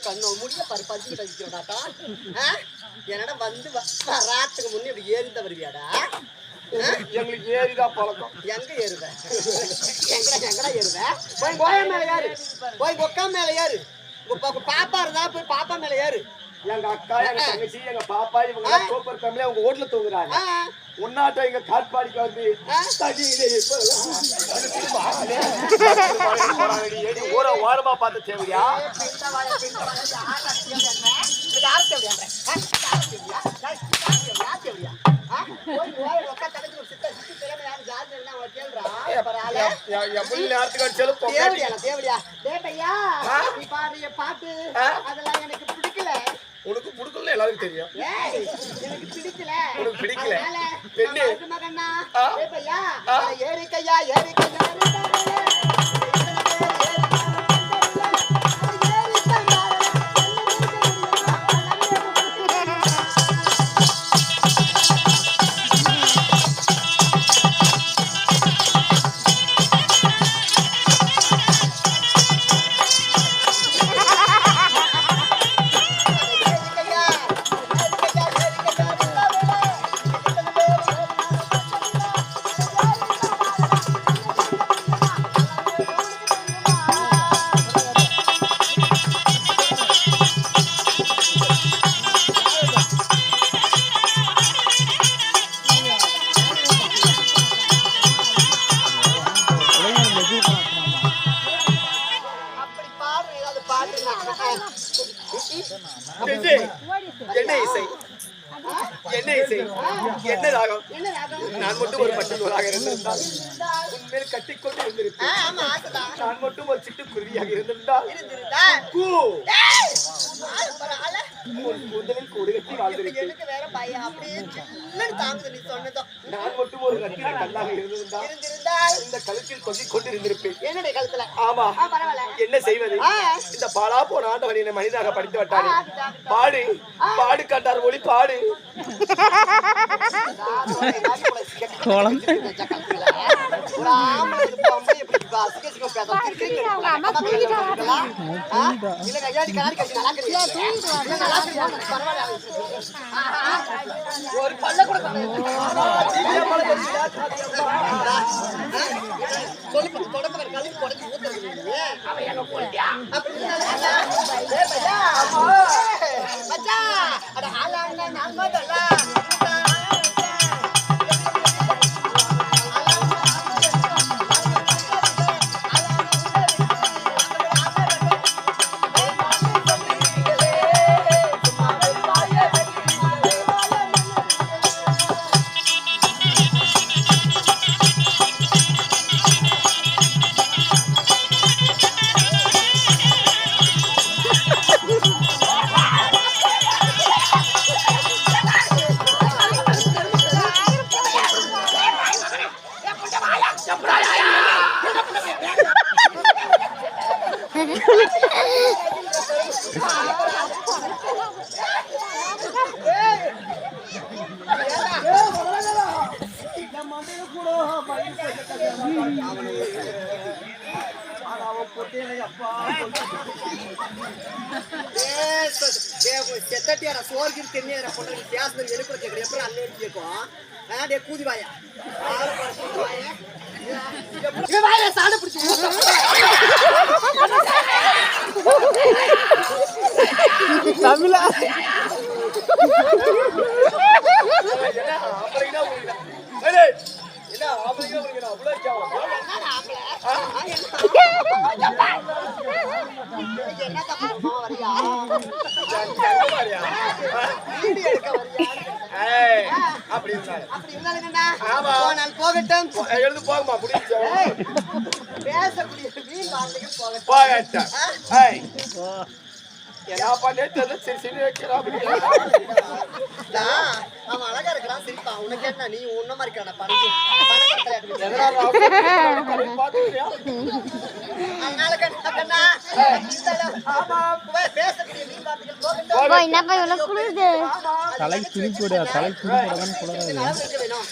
கண்ணோ முடிய பாரு பஞ்சு கழிக்கிறடாட்டா என்னடா வந்து வ- வராத்துக்கு முன்னே இப்படி ஏறிந்த வருவியாடா? எங்களுக்கு ஏறிதான் பழக்கம். எங்க ஏறுவ? எங்கடா எங்கடா ஏறுவ? போய் போய மேல ஏறு. போய் கொக்கா மேல ஏறு. பாப்பா இருந்தா போய் பாப்பா மேல ஏறு. எங்க அக்கா எங்க தங்கச்சி எங்க பாப்பா இவங்க சூப்பர் ஃபேமிலி அவங்க ஓட்டுல தூங்குறாங்க. ஆ, உன்னாட்டம் எங்க காட்பாடிக்கு வந்து ஊர ஓரமா பார்த்து தேவையா? பாட்டு? அதெல்லாம் எனக்கு உனக்கு புடுக்கல எல்லாருக்கும் தெரியும். எனக்கு பிடிக்கல. உனக்கு பிடிக்கல? பெண்ணு. ஏறிக்கையா ஏறிக்கையா என்ன இசை என்ன இசை என்ன ராகம் நான் மட்டும் ஒரு பட்டுக்கோளாக இருந்திருந்தால் உன்மேல் கட்டிக்கொண்டு இருந்திருப்பேன் நான் மட்டும் ஒரு சிட்டுக்குருவியாக இருந்திருந்தால் இருந்திருந்தா கூ கூடு கட்டி நான் மட்டும் ஒரு ரத்தின கல்லாக இருந்திருந்தால் இருந்திருந்தால். இந்த கழுத்தில் தொங்கிக் கொண்டு இருந்திருப்பேன் என்னுடைய கழுத்துல? ஆமா. ஆ, பரவாயில்ல. என்ன செய்வது. இந்த பாலா போன ஆண்டவன் என்னை மனிதனாக படித்து விட்டாரு. பாடு. பாடு காட்டார் ஒளி பாடு. ஆம்பளை ஒரு பல்ல கூட தொடக்க கழுவி ஊத்துறது Yeah. ஏய், சொ- ஏய், உன் செத்தட்டியாடா, சோறுக்கு திண்ணியாடா, பொண்ணு, நீ பேசுனது எனக்கு கூட கேக்குது. எப்படி அண்ணன் வந்து கேக்கும்? ஆ, டேய், கூதி வாயா. வாயா. சாணை பிடிச்சு ஊத்து. போகட்டும் எழுந்து முடிஞ்சு. ஏய், பேசக்கூடிய வீண் வார்த்தைகள் போகட்டும். என்ன பண்ணே தெரியல, சரி, சரி, வைக்கிறா, அப்படியா? டா, அவன் அழகா உனக்கு என்ன? நீ உன்ன மாதிரி அப்பா, என்னப்பா இவ்வளவு குளிருது? தலைக்கு துணி போடு தலைக்கு துணி போடாதான் குளிராது